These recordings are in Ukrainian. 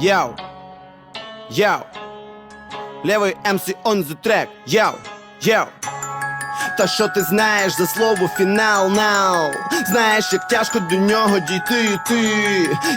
Яу. Яу. Левий MC on the track. Яу. Яу. Та що ти знаєш за слово фінал now Знаєш, як тяжко до нього дійти і ти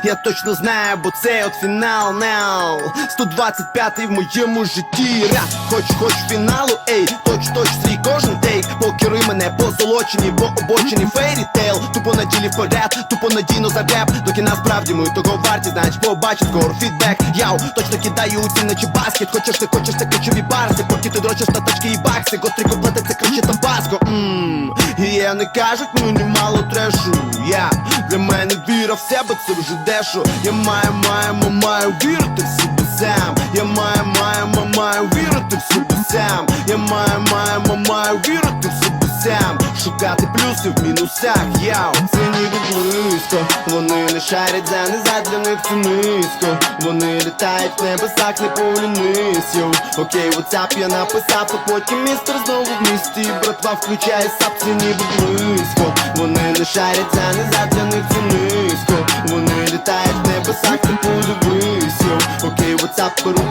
Я точно знаю, бо це от фінал now 125-й в моєму житті Ряд, хоч хоч фіналу, ей, точ точ свій кожен тейк Покери мене позолочені, бо обочені фейрі тейл Тупо на ділі вперед, тупо надійно за реп Доки насправді ми того варті, значить побачить скоро фідбек. Яу, точно кидаю у ці наче баскет Хочеш ти хочеш це ключові барси Поки ти дрочиш на тачки і бакси. Котрі комплети це краще табаско Ммм, і я не кажуть, мені мало трешу. Я для мене віра в себе, це вже дешо Я маю, маю, маю вірити в себе сам Я маю, маю, маю вірити в себе сам. Я маю, маю, маю вірити в себе сам. Шукати плюси в мінусах, яу Це ніби близько. Вони не шарять за назад, для них це низько. Вони літають в небесах, не полінись, йоу. Окей, WhatsApp я написав, а потім містер знову в місті. Братва включає сап, це ніби близько. Вони не шарять за назад, для них це низько. Вони літають в небесах, не подивись,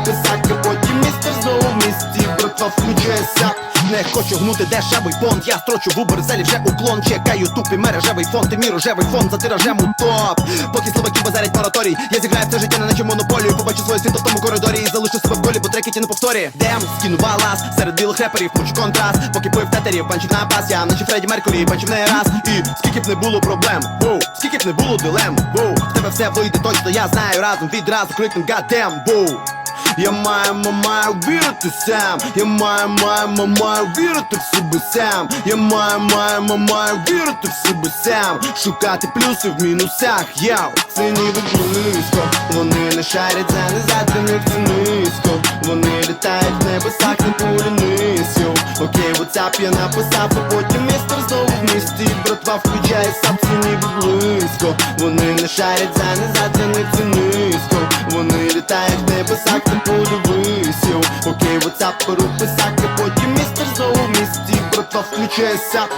писак, а потім містер знову в місті Братва включає сап не хочу гнути дешевий фонд, я строчу в уберзелі вже уклон. Чекаю тупі мережевий фонд, ти мій рожевий фонд за тиражем у топ. Поки словаки базарять мораторій, я зіграю все життя на наче монополію Побачу своє світло в тому коридорі і залишу себе в колі, бо треки ті не повторі. Дем, скину балас, серед білих реперів, мучу контраст. Поки пив тетерів, панчів на бас, я наче Фредді Меркурі, панчів не раз. І скільки б не було проблем, воу, скільки б не було дилем, воу. В тебе все вийде точно, я знаю, разом відразу крикнем goddamn, воу я маю, маю вірити сам Я маю, маємо, маю вірити в себе сам Я маю, маю, маю вірити в себе сам Шукати плюси в мінусах, яу Це ніби близько. Вони не шарять за назад, для них це низько. Вони літають в небесах, не йоу Окей, WhatsApp я написав, а потім містер знову в місті Братва включає сап, ніби близько. Вони не шарять за це низько. Вони літають в небесах, не подивись, йоу. Окей, WhatsApp беру писак, а потім містер знову в місті Братва включає сап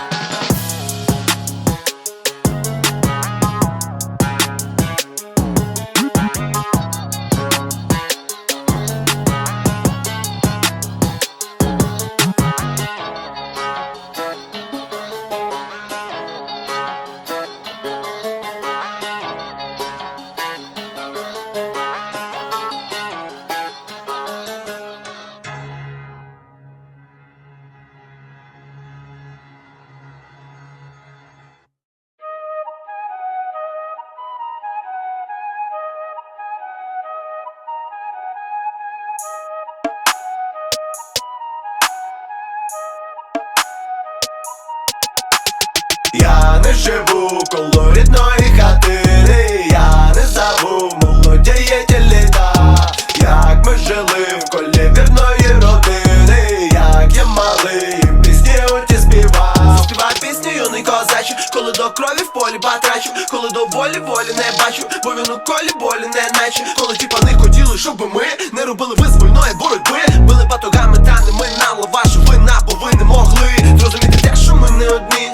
Я не живу коло рідної хатини, я не забув молодіє літа, як ми жили в колі вірної родини, як я малий, пісні оті співав. Заспівай пісню юний козачу, коли до крові в полі батрачу, коли до волі волі не бачу, бо він у колі болі не наче, коли ті пани хотіли, щоб ми не робили визвольної боротьби, били батогами та не минало ваша вина, бо ви не могли. Зрозуміти те, що ми не одні,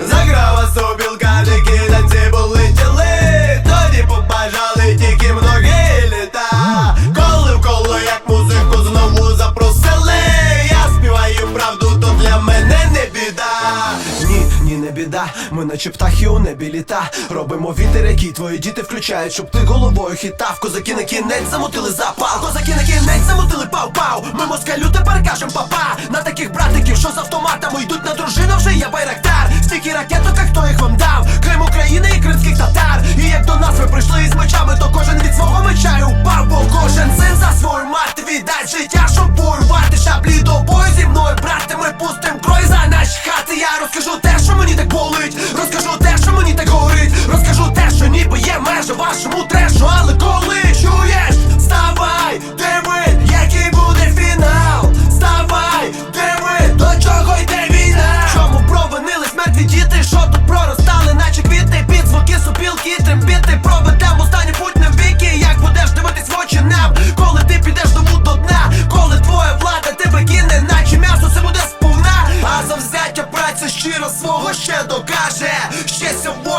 Заграла собілка, не кидать були наче птахи у небі літа. Робимо вітер, який твої діти включають, щоб ти головою хитав. Козаки на кінець замутили запал. Козаки на кінець замутили пау-пау. Ми москалю тепер кажем папа. На таких братиків, що з автоматами йдуть на дружину, вже є байрактар. Стільки ракеток, а хто їх вам дав? Крим України і кримських татар. І як до нас ви прийшли із мечами, то кожен від свого меча упав, бо кожен син за свою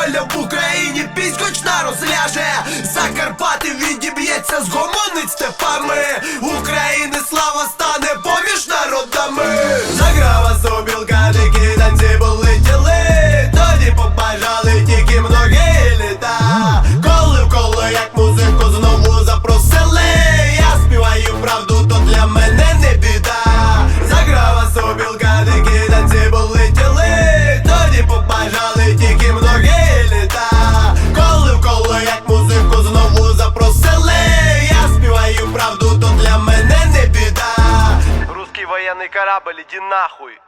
Воля в Україні на розляже. Закарпати відіб'ється, з степами. Военный корабль, иди нахуй.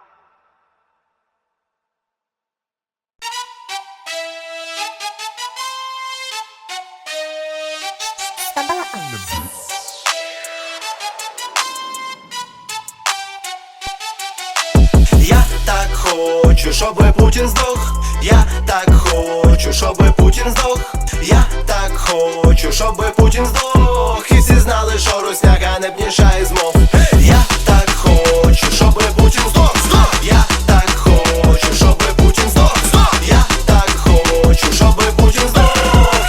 Я так хочу, щоб Путін здох. Я так хочу, щоб Путін здох. Я так хочу, щоб Путін здох. І всі знали, що русняка не бніша із мов. Я так хочу, щоб Путін здох. Здох! Я так хочу, щоб Путін здох. Здох! Я так хочу, щоб Путін здох.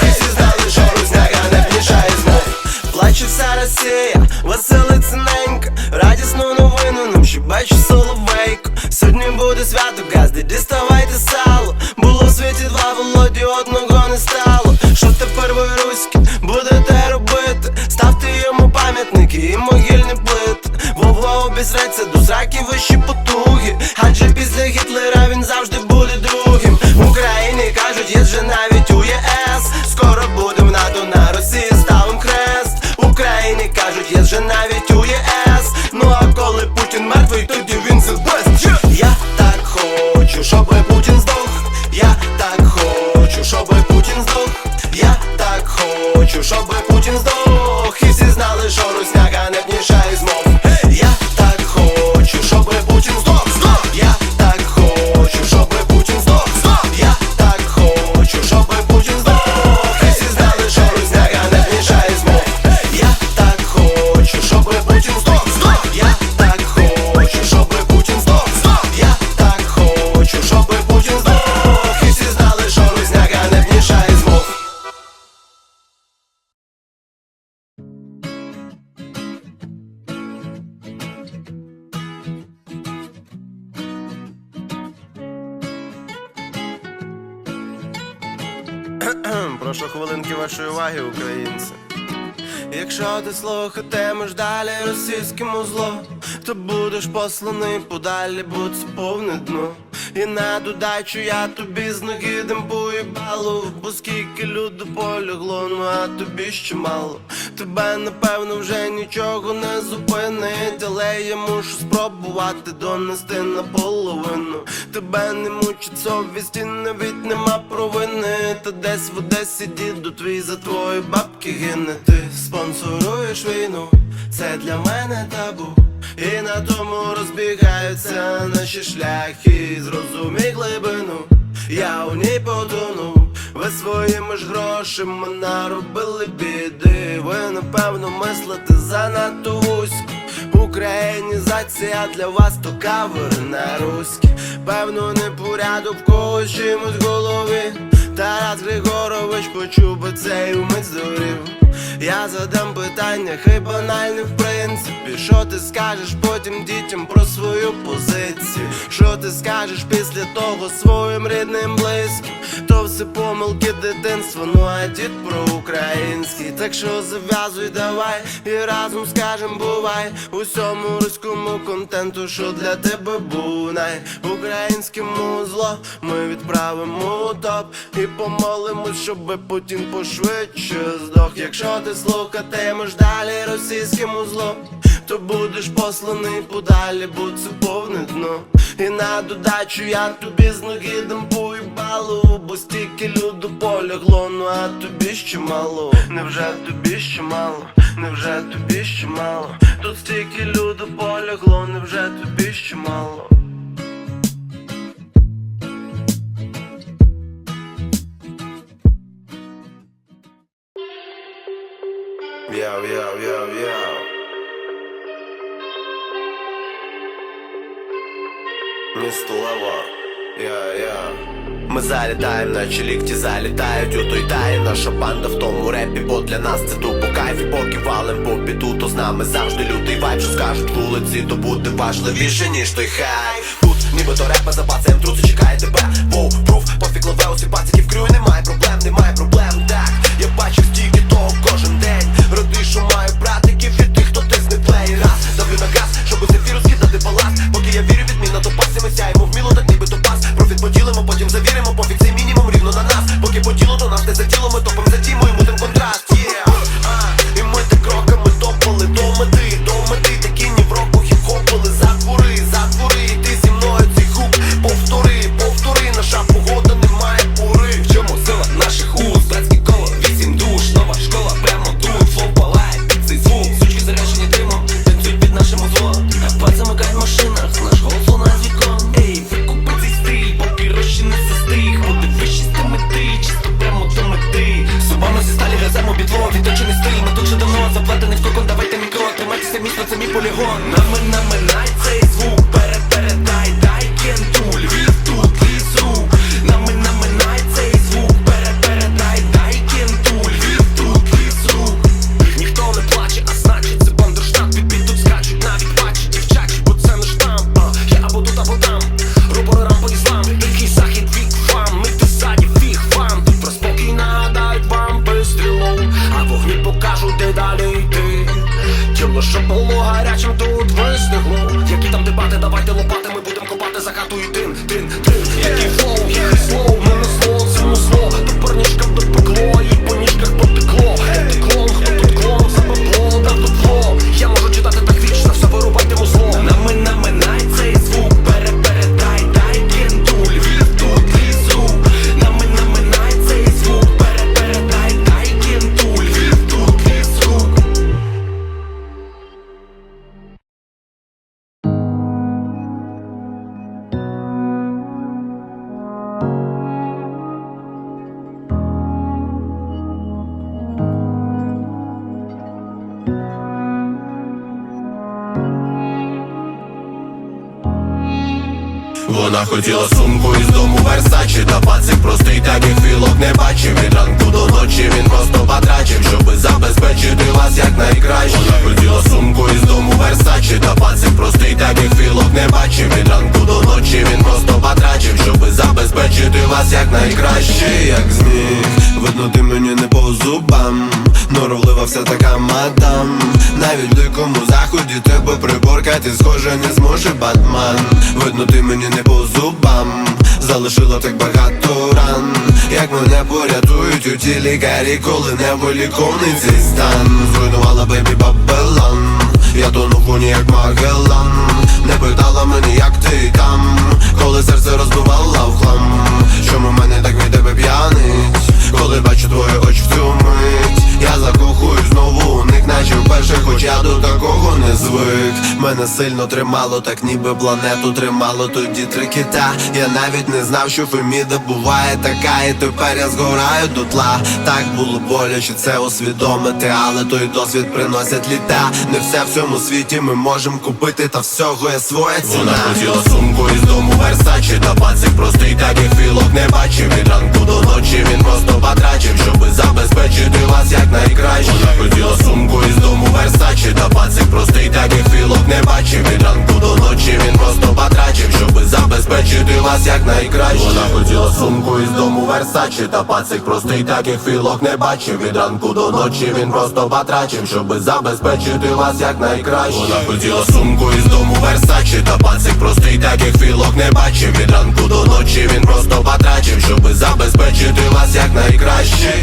І знали, що русняка не бніша із мов. Плаче вся Росія, веселиться ненька Радісну новину нам ще бачу соловейко Сьогодні буде свято, газди, діставайте Прошу хвилинки вашої уваги, українці. Якщо ти слухатимеш далі російському зло, то будеш посланий подалі, будь це повне дно. І на додачу я тобі з ноги демпую балу, бо скільки люду полягло, ну а тобі ще мало. Тебе напевно вже нічого не зупинить, але я мушу спробувати донести наполовину. Тебе не мучить совість і навіть нема провини. Та десь в Одесі діду твій за твої бабки гине. Ти спонсоруєш війну, це для мене табу. І на тому розбігаються наші шляхи. Зрозумій глибину, я у ній потонув. Ви своїми ж грошима наробили біди. Ви напевно мислите занадто вузько. Українізація для вас то кавер на руські. Певно, непорядок в когось чимось в голові. Тарас Григорович почув би цей умить здурів. Я задам питання, хай банальне в принципі. Що ти скажеш потім дітям про свою позицію? Що ти скажеш після того своїм рідним близьким? То все помилки дитинства, ну а дід про український. Так що зав'язуй, давай і разом скажем бувай усьому руському контенту, що для тебе був най українському зло. Ми відправимо топ і помолимось, щоб Путін пошвидше здох. Якщо ти слухатимеш далі російському зло, то будеш посланий подалі, бо це повне дно. І на додачу я тобі з ноги дам поїбалу, бо стільки люду полягло, ну а тобі ще мало. Невже тобі ще мало? Невже тобі ще мало? Тут стільки люду полягло, невже тобі ще мало? Місто Лево, я, я. Ми залітаємо, наче лікті залітають у той тай Наша банда в тому репі, бо для нас це тупо кайф. І поки валим по біду, то з нами завжди лютий вайб. Що скажуть вулиці, то буде важливіше, ніж той хай. Тут нібито репа за бацем, труси чекає тебе Воу, пруф, пофіг лове, усі пациків крю Немає проблем, немає проблем, так. Я бачив стільки хотіла сумку із дому Версачі. Та пацик простий таких філок не бачив. Від ранку до ночі він просто потрачив Щоби забезпечити вас як найкраще. Вона хотіла сумку із дому Версачі. Та пацик простий таких філок не бачив. Від ранку до ночі він просто потрачив Щоби забезпечити вас як найкраще. Як зміг, видно ти мені не по зубам Норовлива вся така мадам. Навіть в дикому заході тебе приборкати Схоже не зможе Батман. Видно ти мені не по зубам. Залишила так багато ран. Як мене порятують у ті лікарі Коли не виліковний цей стан. Зруйнувала бейбі Бабелан. Я тонув у ній як Магеллан. Не питала мені як ти там Коли серце розбивала в хлам. Чому мене так від тебе п'янить? Коли бачу твої очі в цю мить Я закохую знову у них наче вперше хоча до такого не звик. Мене сильно тримало, так ніби планету тримало. Тоді три кита. Я навіть не знав, що Феміда буває така, і тепер я згораю до тла Так було боляче це усвідомити, але той досвід приносять літа. Не все в цьому світі ми можемо купити, та всього є своя ціна. Вона хотіла сумку із дому Версачі. Та пацик простий, таких філок не бачив. Від ранку до ночі він просто батрачив Щоби забезпечити вас як найкраще. Вона хотіла сумку із дому Версачі. Та пацик простий, таких філок не бачив. Від ранку до ночі він просто батрачив Щоби забезпечити вас як найкраще. Вона хотіла сумку із дому Версачі Та пацик простий, таких філок не бачив. Від ранку до ночі він просто батрачив Щоби забезпечити вас як найкраще. Вона хотіла сумку із дому Версачі Та пацик простий, таких філок не бачив. Від ранку до ночі він просто батрачив Щоби забезпечити вас як найкраще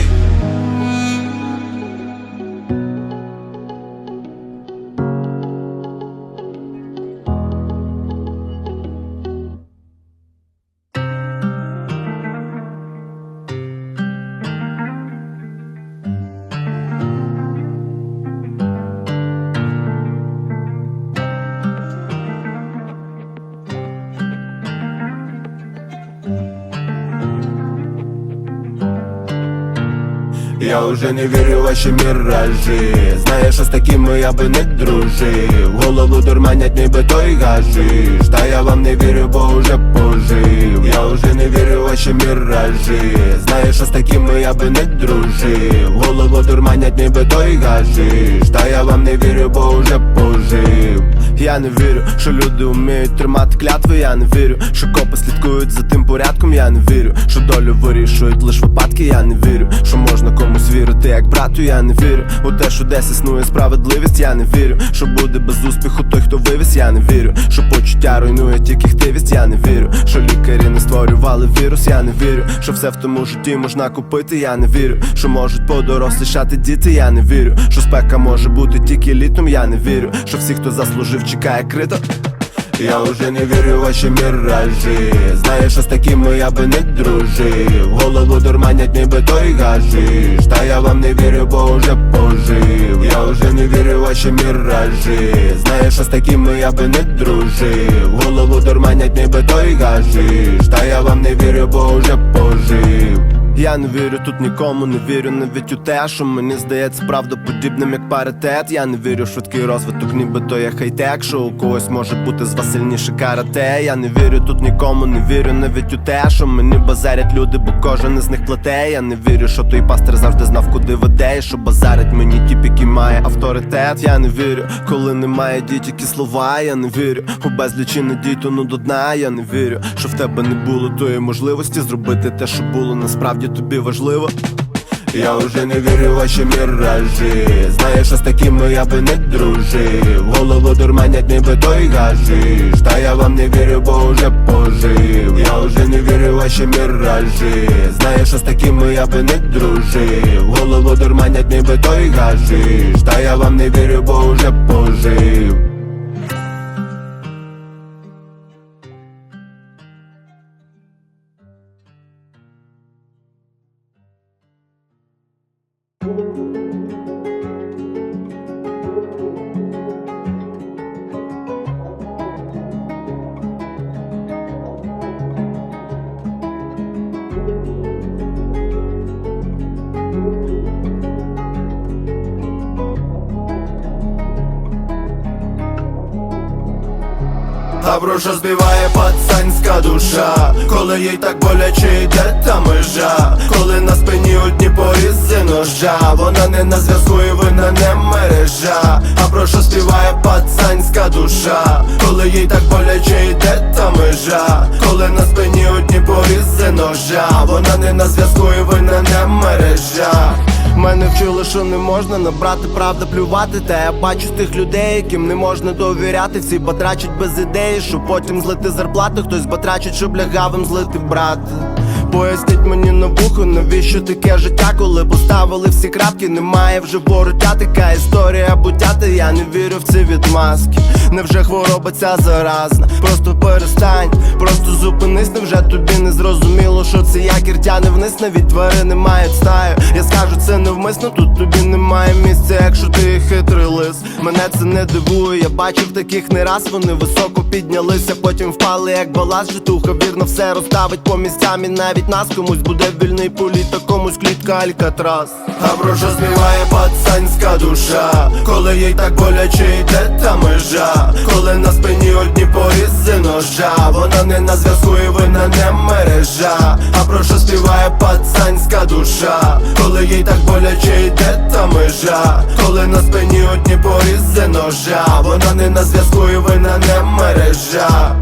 Я уже не вірю ваші міражі Знаєш, що з такими я би не дружив. Голову дурманять ніби той гажиш. Та я вам не вірю, бо уже пожив. Я уже не вірю ваші міражі Знаєш, з такими я би не дружив. Голову дурманять ніби той гажиш. Та я вам не вірю, бо уже пожив. Я не вірю, що люди вміють тримати клятви, я не вірю, що копи слідкують за тим порядком, я не вірю, що долю вирішують лиш випадки, я не вірю, вірити, як брату, я не вірю. У те, що десь існує справедливість, я не вірю, що буде без успіху той, хто вивіз, я не вірю, що почуття руйнує тільки хтивість, я не вірю, що лікарі не створювали вірус, я не вірю, що все в тому житті можна купити, я не вірю, що можуть подорослішати діти, я не вірю, що спека може бути тільки літом, я не вірю, що всі, хто заслужив, чекає крито. Я уже не вірю в ваші міражі Знаєш, що з такими я би не дружив Голову дурманять ніби той гажиш Та я вам не вірю, бо уже пожив Я уже не вірю в ваші міражі Знаєш, що з такими я би не дружив Голову дурманять ніби той гажиш Та я вам не вірю, бо уже пожив я не вірю тут нікому, не вірю навіть у те, що мені здається правдоподібним як паритет. Я не вірю в швидкий розвиток, ніби то є хай-тек Що у когось може бути з вас сильніше карате. Я не вірю тут нікому, не вірю навіть у те, що мені базарять люди, бо кожен із них плете. Я не вірю, що той пастир завжди знав, куди веде, і що базарить мені тіп, який має авторитет. Я не вірю, коли немає дій, тільки слова. Я не вірю у безлічі надій, тону до дна. Я не вірю, що в тебе не було тої можливості зробити те, що було насправді тобі важливо. Я уже не вірю ваші міражі. Знаєш, що з такими я би не дружив. Голову дурманять ніби той гажиш Та я вам не вірю, бо уже пожив. Я уже не вірю в ваші міражі. Знаєш, що з такими я би не дружив. Голову дурманять ніби той гажиш Та я вам не вірю, бо уже пожив А про що співає пацанська душа, коли їй так боляче йде та межа, коли на спині одні порізи ножа, вона не на зв'язку і вина не мережа. А про що співає пацанська душа, коли їй так боляче йде та межа, коли на спині одні порізи ножа, вона не на зв'язку і вина не мережа. Мене вчили, що не можна набрати правда плювати. Та я бачу тих людей, яким не можна довіряти. Всі батрачать без ідеї, щоб потім злити зарплати. Хтось батрачить, щоб лягавим злити брати. Поясніть мені на вухо, навіщо таке життя, коли поставили всі крапки, немає вже вороття, така історія буття, та я не вірю в ці відмазки. Невже хвороба ця заразна? Просто перестань, просто зупинись, невже тобі не зрозуміло, що це якір тяне вниз, навіть тварини мають стаю. Я скажу це невмисно, тут тобі немає місця, якщо ти хитрий лис. Мене це не дивує, я бачив таких не раз, вони високо піднялися, потім впали, як баласт, житуха вірно все розставить по місцям і навіть нас комусь буде вільний політ, а комусь клітка Алькатрас. А про що співає пацанська душа, коли їй так боляче йде та межа, коли на спині одні порізи ножа, вона не на зв'язку і вина не мережа. А про що співає пацанська душа, коли їй так боляче йде та межа, коли на спині одні порізи ножа, вона не на зв'язку і вина не мережа.